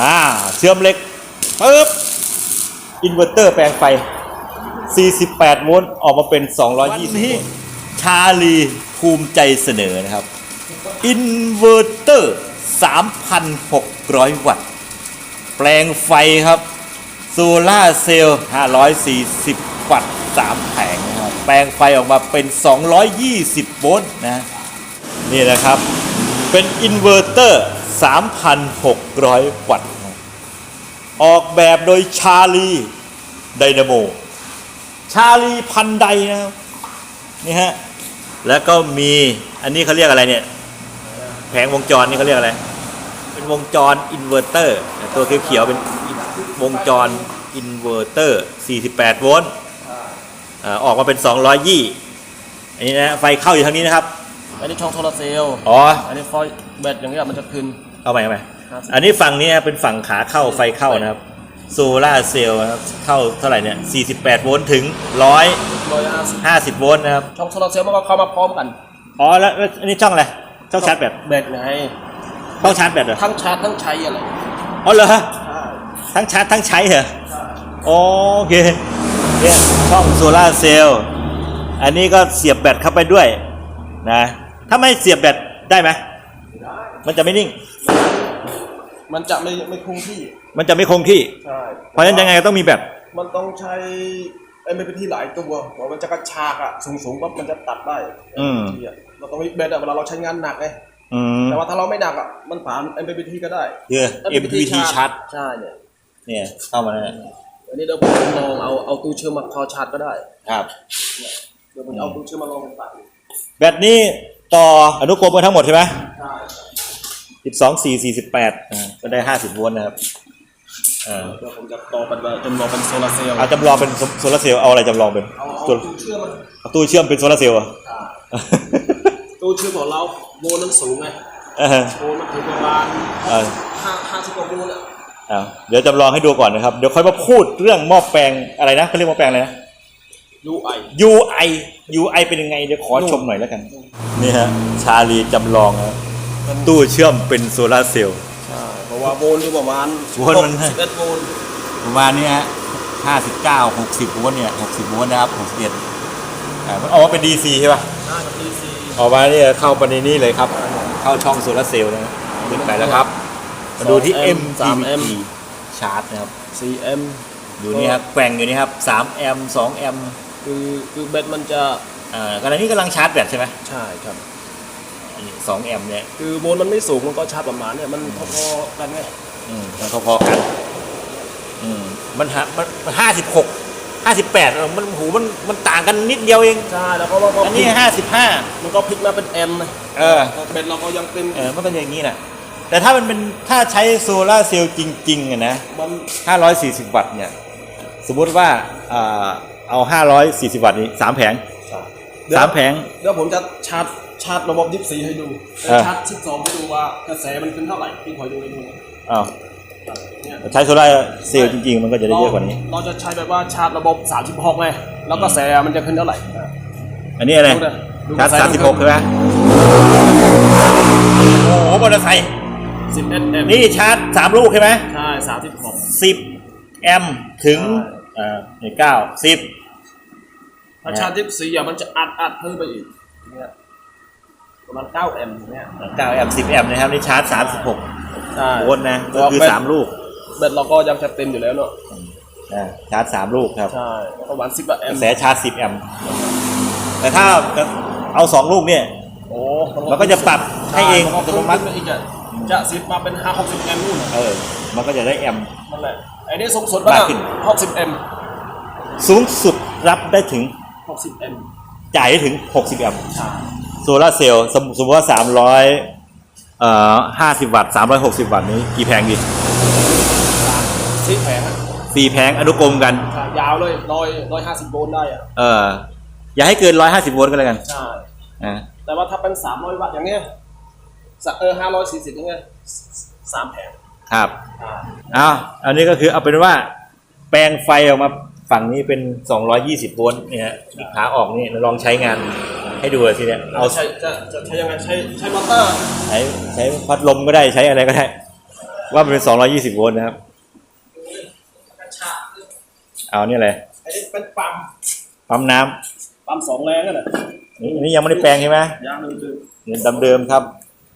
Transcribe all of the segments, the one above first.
อ่าเชื่อมเหล็กปึ๊บอินเวอร์เตอร์แปลงไฟ 48 โวลต์ออกมาเป็น 220 โวลต์ชาลีภูมิใจเสนอนะครับอินเวอร์เตอร์ 3,600 วัตต์ แปลงไฟครับโซล่าเซลล์ 540 วัตต์ 3 แผงนะครับแปลงไฟออกมาเป็น 220 โวลต์นะ นี่นะครับ เป็นอินเวอร์เตอร์ 3,600 วัตต์นะออกแบบโดยชาลีไดนาโม ชาลีพันไดนะครับ นี่ฮะ แล้วก็มีอันนี้เขาเรียกอะไรเนี่ย แผงวงจรนี่เขาเรียกอะไร เป็นวงจรอินเวอร์เตอร์ ตัวเขียวๆเป็นวงจรอินเวอร์เตอร์ 48 โวลต์อ่าออกมาเป็น 200ยี่อันนี้นะ ไฟเข้าอยู่ทางนี้นะครับ อันนี้ช่องโซลาร์เซลล์อ๋อ อันนี้ไฟแบตอย่างเงี้ยมันจะขึ้น เอาใหม่เอาใหม่ครับอันนี้ฝั่งนี้เป็นฝั่งขาเข้าไฟเข้านะครับโซล่าเซลล์นะครับเข้าเท่าไหร่เนี่ย 48 โวลต์ถึงร้อยห้าสิบ150 โวลต์นะครับ ช่องโซลาร์เซลล์มันก็เข้ามาพร้อมกัน อ๋อแล้วแล้วอันนี้ช่องอะไร ช่องชาร์จแบต แบตไงช่องชาร์จแบตเหรอ ทั้งชาร์จทั้งใช้อะไร อ๋อเหรอ ทั้งชาร์จทั้งใช้เหรอโอเค เนี่ยช่องโซล่าเซลล์ อันนี้ก็เสียบแบตเข้าไปด้วยนะ ถ้าไม่เสียบแบตได้ไหม มันจะไม่นิ่ง มันจะไม่ไม่คงที่ มันจะไม่คงที่ ใช่เพราะฉะนั้นยังไงก็ต้องมีแบตมันต้องใช้ไอ้ไม่เป็นที่หลายตัวเพราะมันจะกระชากอะสูงสูงๆปั๊บมันจะตัดได้อืม ที่อะเราต้องมีแบตอะเวลาเราใช้งานหนักไงอืมแต่ว่าถ้าเราไม่หนักอะมันผ่านไอ้ไม่เป็นที่ก็ได้เยอะ MPPT ชาร์จใช่เนี่ยเนี่ยเข้ามาแล้วอันนี้เดี๋ยวผมลองเอาเอาตู้เชื่อมมาคอชาร์จก็ได้ครับ เดี๋ยวผมจะเอาตู้เชื่อมมาลองตัดแบตนี้ต่ออนุกรมกันทั้งหมดใช่ไหมใช่ สิบสองสี่สี่สิบแปดก็ได้ห้าสิบโวลต์นะครับอ่าเดี๋ยวผมจะต่อเป็นแบบจำลองเป็นโซลาร์เซลล์เอาจำลองเป็นโซลาร์เซลล์เอาอะไรจำลองเป็นเอาเอาตัวตู้เชื่อมมันเอาตู้เชื่อมเป็นโซลาร์เซลล์เหรอะตู้เชื่อมของเราโวลต์มันสูงไงโวลต์มันถึงประมาณเออห้าห้าสิบกว่าโวลต์อะเอาเดี๋ยวจำลองให้ดูก่อนนะครับ เดี๋ยวค่อยมาพูดเรื่องหม้อแปลงอะไรนะเขาเรียกหม้อแปลงอะไรนะยูไอ UI UI เป็นยังไงเดี๋ยวขอชมหน่อยแล้วกัน นี่ฮะชาลีจำลองนะ ตู้เชื่อมเป็นโซลาร์เซลล์ ใช่เพราะว่าโวลต์อยู่ประมาณโวลต์มัน สิบเอ็ดโวลต์ประมาณนี้ฮะห้าสิบเก้าหกสิบโวลต์เนี่ยหกสิบโวลต์นะครับหกสิบเอ็ดอ่ามันออกมาเป็น DC ใช่ป่ะ ใช่กับดีซีออกมาเนี่ยเข้าไปในนี้เลยครับ เข้าช่องโซลาร์เซลล์นะขึ้นไปแล้วครับ มาดูที่ MGBT ชาร์จนะครับสี่เอ็มอยู่นี่ครับแกว่งอยู่นี่ครับ3แอมป์2แอมป์คือคือแบตมันจะอ่าขณะนี้กำลังชาร์จแบตใช่ไหมใช่ครับ อันนี้2แอมป์เนี่ยคือโวลต์มันไม่สูงมันก็ชาร์จประมาณเนี่ยมันพอๆกันไงอืมมันพอๆกัน อืมมันหามันห้าสิบหกห้าสิบแปดมันหูมันมันต่างกันนิดเดียวเองใช่แล้วก็ว่าก็อันนี้ห้าสิบห้ามันก็พลิกมาเป็นแอมนะเออแบตเราก็ยังเป็นเออมันเป็นอย่างนี้นะแต่ถ้ามันเป็นถ้าใช้โซลาร์เซลล์จริงๆอะนะมัน540วัตต์เนี่ย สมมุติว่าอ่าเอา540วัตต์นี้สามแผงสามแผง เดี๋ยวผมจะชาร์จ ชาร์จระบบยิบสีให้ดูเออชาร์จสิบสองให้ดูว่ากระแสมันขึ้นเท่าไหร่ที่คอยดูในมืออ้าวเนี่ย ใช้โซลาร์เซลล์จริง ๆ มันก็จะได้เยอะกว่านี้ เราจะใช้แบบว่าชาร์จระบบ36ไงแล้วกระแสมันจะขึ้นเท่าไหร่อันนี้อะไรดูนะดูชาร์จกระแส36ใช่ไหมโอ้โหมอเตอร์ไซค์10 mm นี่ชาร์จสามลูกใช่ไหมใช่36สิบแอมป์ถึงอ่าในเก้าสิบถ้าชาร์จยิบสีอะมันจะอัดอัดเพิ่มไปอีกเนี่ย ประมาณ9แอมป์เนี่ยเก้าแอมป์สิบแอมป์นะครับนี่ชาร์จสามสิบหกใช่โวลต์นะก็คือสามลูกแบตเราก็ยังจะเต็มอยู่แล้วเนอะนะชาร์จสามลูกครับ ใช่ประมาณ10แอกระมป์แสชาร์จสิบแอมป์แต่ถ้าเอาสองลูกเนี่ยโอ้มันก็จะปรับให้เองใช่อัตโนมัติขึ้นไปอีกอะจะสิบมาเป็น5 60แอมป์นู่นเออ มันก็จะได้แอมป์นั่นแหละไอ้นี่สูงสุดมากว่าขึ้น60แอมป์สูงสุดรับได้ถึง60แอมป์จ่ายได้ถึง60แอมป์ใช่ โซลาร์เซลล์สมสมมติว่า300เอ่อ50วัตต์360วัตต์นี้กี่แผงดีสี่แผงอะสี่แผงอนุกรมกันใช่ยาวเลยร้อยร้อยห้าสิบโวลต์ได้อะเอออย่าให้เกิน150โวลต์ก็แล้วกันใช่ อ่าแต่ว่าถ้าเป็นสามร้อยวัตต์อย่างเงี้ยสะเออห้าร้อยสี่สิบอย่างเงี้ยสามแผงครับอ่าอ้าวอันนี้ก็คือเอาเป็นว่า แปลงไฟออกมาฝั่งนี้เป็น 220 โวลต์เนี่ยฮะขาออกนี่ลองใช้งาน ให้ดูเลยทีเนี้ยเราเอาใช้จะจะใช้ยังไงใช้ใช้มอเตอร์ใช้ใช้พัดลมก็ได้ใช้อะไรก็ได้ ว่ามันเป็น 220 โวลต์นะครับ กระชากเอาเนี่ยอะไรอันนี้เป็นปั๊มปั๊มน้ำปั๊มสองแรงนั่นแหละนี่อันนี้ยังไม่ได้แปลงใช่ไหมยางหนึ่งคือเงินเดิมๆครับ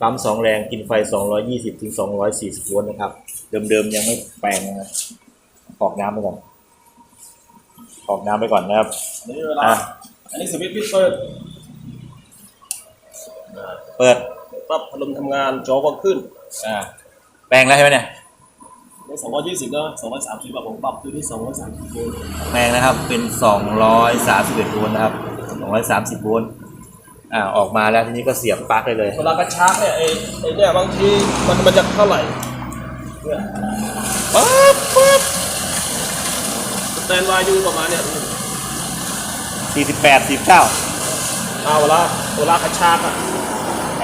ปั๊มสองแรงกินไฟ 220ถึง240 โวลต์นะครับ เดิมๆยังไม่แปลงนะครับออกน้ำไปก่อนออกน้ำไปก่อนนะครับ อันนี้เวลาอะ อันนี้สวิตช์พิเปิด เปิดปั๊บพัดลมทำงานจอก็ขึ้นอ่าแปลงแล้วใช่ไหมเนี่ยนี่สองร้อยยี่สิบเนอะสองร้อยสามสิบแบบผมปรับคือที่สองร้อยสามสิบโวลต์แปลงนะครับเป็น231โวลต์นะครับ230โวลต์อ่าออกมาแล้วทีนี้ก็เสียบปลั๊กได้เลย เวลากระชากเนี่ยไอ้ไอ้เนี่ยบางทีมันมันจะเท่าไหร่เนี่ยปั๊บปั๊บสแตนวายูประมาณเนี่ย48 49เอาเวลาเวลากระชากอะ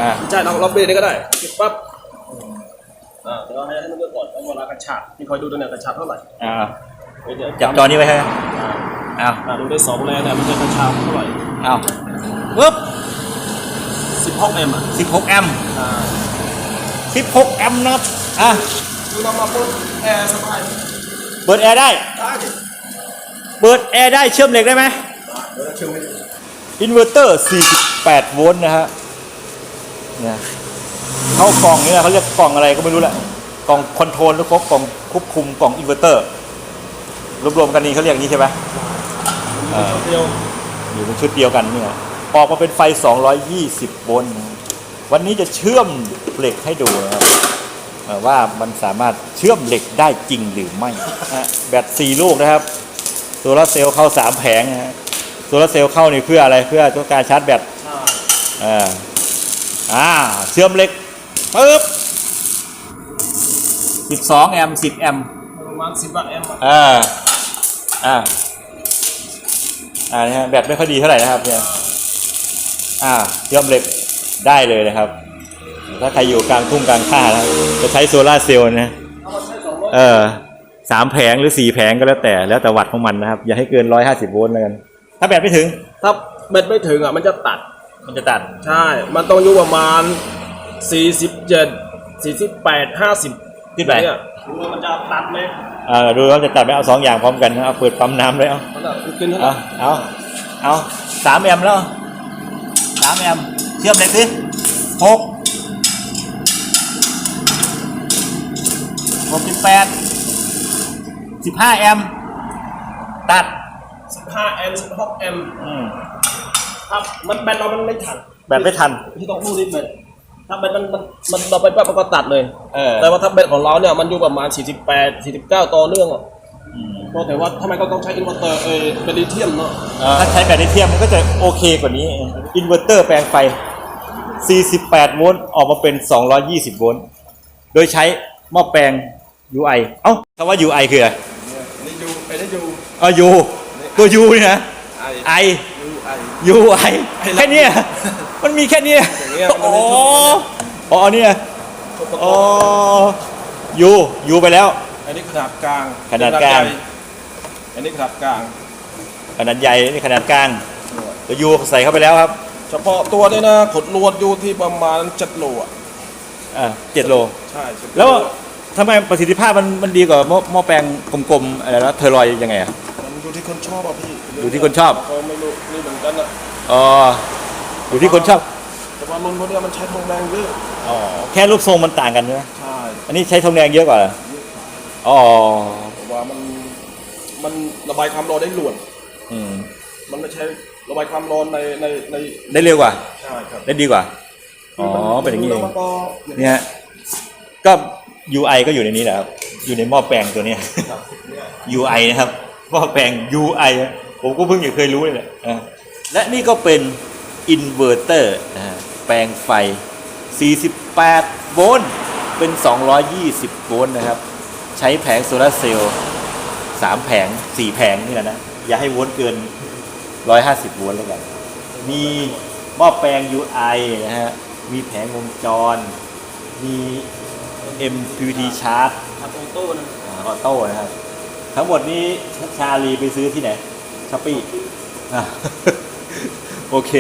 อ่าใช่เราเราเบรกนี่ก็ได้ปิดปั๊บอ่าเดี๋ยวให้ให้มันเลือกก่อนว่าเวลากระชากนี่คอยดูตัวเนี่ยกระชากเท่าไหร่อ่าเดี๋ยวจับจอนี้ไว้ให้อ่าอ้าวอ่าดูได้สองแรงเนี่ยมันจะกระชากเท่าไหร่อ้าวปึ๊บสิบหกเอ็มอะ16แอมป์อ่า16แอมป์นะครับอะดูเรามาปุ๊บแอร์สบายเปิดแอร์ได้ได้ดิเปิดแอร์ได้เชื่อมเหล็กได้ไหมเดี๋ยวเราเชื่อมให้ดูอินเวอร์เตอร์ 48 โวลต์นะฮะเนี่ยเข้ากล่องนี่นะเขาเรียกกล่องอะไรก็ไม่รู้แหละกล่องคอนโทรลหรือว่ากล่องควบคุมกล่องอินเวอร์เตอร์รวมๆกันนี้เขาเรียกอย่างนี้ใช่ไหมเออเดียวอยู่เป็นชุดเดียวกันเนี่ยออกมาเป็นไฟ 220 โวลต์นะวันนี้จะเชื่อมเหล็กให้ดูนะครับเอ่อว่ามันสามารถเชื่อมเหล็กได้จริงหรือไม่นะฮะแบต4ลูกนะครับโซลาร์เซลล์เข้า3แผงนะฮะโซลาร์เซลล์เข้านี่เพื่ออะไรเพื่อต้องการชาร์จแบตใช่อ่า อ่าเชื่อมเหล็กปึ๊บ12แอมป์10แอมป์ประมาณสิบวัตต์แอมป์อะอ่าอ่าอ่านะฮะแบตไม่ค่อยดีเท่าไหร่นะครับเนี่ยอ่าเชื่อมเหล็กได้เลยนะครับ ถ้าใครอยู่กลางทุ่งกลางท่านะจะใช้โซลาร์เซลล์นะเอามาใช้สองร้อยเออสามแผงหรือสี่แผงก็แล้วแต่แล้วแต่วัตต์ของมันนะครับ อย่าให้เกินร้อยห้าสิบโวลต์แล้วกันถ้าแบตไม่ถึงถ้าเบ็ดไม่ถึงอะมันจะตัด มันจะตัด ใช่ มันต้องอยู่ประมาณสี่สิบเจ็ดสี่สิบแปดห้าสิบขึ้นไปเนี่ยดูว่ามันจะตัดไหมอ่าดูว่าจะตัดไหมเอาสองอย่างพร้อมกันนะเอาเปิดปั๊มน้ำเลยเอามันจะขึ้นเท่าไหร่เอาเอาเอาสามแอมป์แล้วสามแอมป์เชื่อมเหล็กสิหกหกสิบแปดสิบห้าแอมป์ตัดสิบห้าแอมป์สิบหกแอมป์อืม ครับมันแบตเรามันไม่ทันแบตไม่ทัน ที่ต้องพูดนิดเบ็ดถ้าแบตมันมันมันเราไปปั๊บมันก็ตัดเลย เออ แต่ว่าถ้าแบตของเราเนี่ยมันอยู่ประมาณ 48 49 ต่อเนื่องอะอืมก็แต่ว่าทำไมก็ต้องใช้อินเวอร์เตอร์เออเป็นลิเธียมเนาะถ้าใช้แบตลิเทียมมันก็จะโอเคกว่านี้ อินเวอร์เตอร์แปลงไฟ 48 โวลต์ออกมาเป็น 220 โวลต์ โดยใช้หม้อแปลง UI เอ้าคำว่า UI คืออะไรนี่ยูไอ้นี่ยู อ๋อ U ตัว U นี่นะ ไอ I ยูไอ UI แค่เนี้ยมันมีแค่เนี้ยอย่างเงี้ยมันอ๋อไม่ถูกอ๋อเนี่ยอ๋อ U U ไปแล้ว อันนี้ขนาดกลางขนาดกลาง อันนี้ขนาดกลาง ขนาดใหญ่นี่ขนาดกลางตัว U ใส่เข้าไปแล้วครับเฉพาะตัวเนี่ยนะขดลวดอยู่ที่ประมาณ7โลอะอ่าเจ็ดโล ใช่7แล้วทำไมประสิทธิภาพมันมันดีกว่าหม้อหม้อแปลงกลมๆอะไรแล้วเทอร์ลอยยังไงอะ มันอยู่ที่คนชอบอะพี่อยู่ที่คนชอบ เขาไม่รู้นี่เหมือนกันอะอ๋ออยู่ที่คนชอบแต่ว่ารุ่นพวกเนี้ยมันใช้ทองแดงเยอะอ๋อแค่รูปทรงมันต่างกันใช่ไหมใช่อันนี้ใช้ทองแดงเยอะกว่าเหรออ๋อแต่ว่ามันมันระบายความร้อนได้หลวนอืมมันไม่ใช่ระบายความร้อนในในในได้เร็วกว่า ใช่ครับได้ดีกว่า อ๋อ เป็นอย่างนี้นี้เองมันก็เนี่ยก็ UI ก็อยู่ในนี้แหละครับ อยู่ในหม้อแปลงตัวเนี้ยครับ UI นะครับ หม้อแปลง UI อะผมก็เพิ่งจะเคยรู้เลยแหละอะและนี่ก็เป็นอินเวอร์เตอร์นะฮะแปลงไฟ 48 โวลต์ เป็น 220 โวลต์นะครับ ใช้แผงโซลาร์เซลล์3แผง 4 แผงนี่แหละนะ อย่าให้โวลต์เกิน 150 โวลต์แล้วกัน มีหม้อแปลง UI นะฮะ มีแผงวงจร มี MPPT chart อัตโต้นะอ่าออโต้นะครับ ทั้งหมดนี้ชาลีไปซื้อที่ไหนช้อปปี้โอเค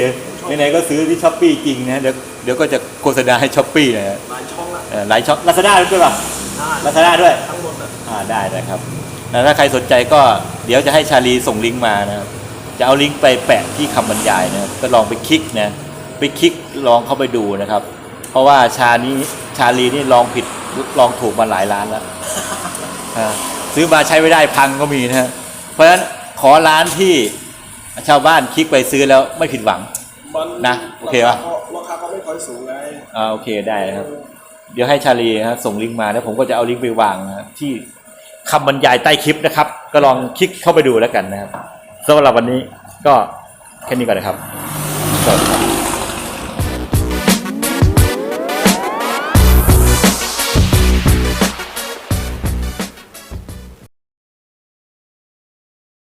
ไหนๆก็ซื้อที่ช้อปปี้จริงนะเดี๋ยวเดี๋ยวก็จะโฆษณาให้ช้อปปี้นะฮะหลายช่องละเอ่อหลายช่องลาซาด้าด้วยป่ะลใช่ลาซาด้าด้วยทั้งหมดอะอ่าได้นะครับแล้วถ้าใครสนใจก็เดี๋ยวจะให้ชาลีส่งลิงก์มานะครับจะเอาลิงก์ไปแปะที่คำบรรยายนะครับก็ลองไปคลิกนะไปคลิกลองเข้าไปดูนะครับ เพราะว่าชานี้ชาลีนี่ลองผิดลองถูกมาหลายร้านแล้วอ่า ซื้อมาใช้ไม่ได้พังก็มีนะฮะเพราะฉะนั้นขอร้านที่ชาวบ้านคลิกไปซื้อแล้วไม่ผิดหวัง มันนะโอเคปะ ราคาก็ไม่ค่อยสูงไงอ่าโอเคได้นะครับ เดี๋ยวให้ชาลีนะส่งลิงก์มาแล้วผมก็จะเอาลิงก์ไปวางนะที่คำบรรยายใต้คลิปนะครับ ก็ลองคลิกเข้าไปดูแล้วกันนะครับสำหรับวันนี้ก็แค่นี้ก่อนนะครับสวัสดีครับ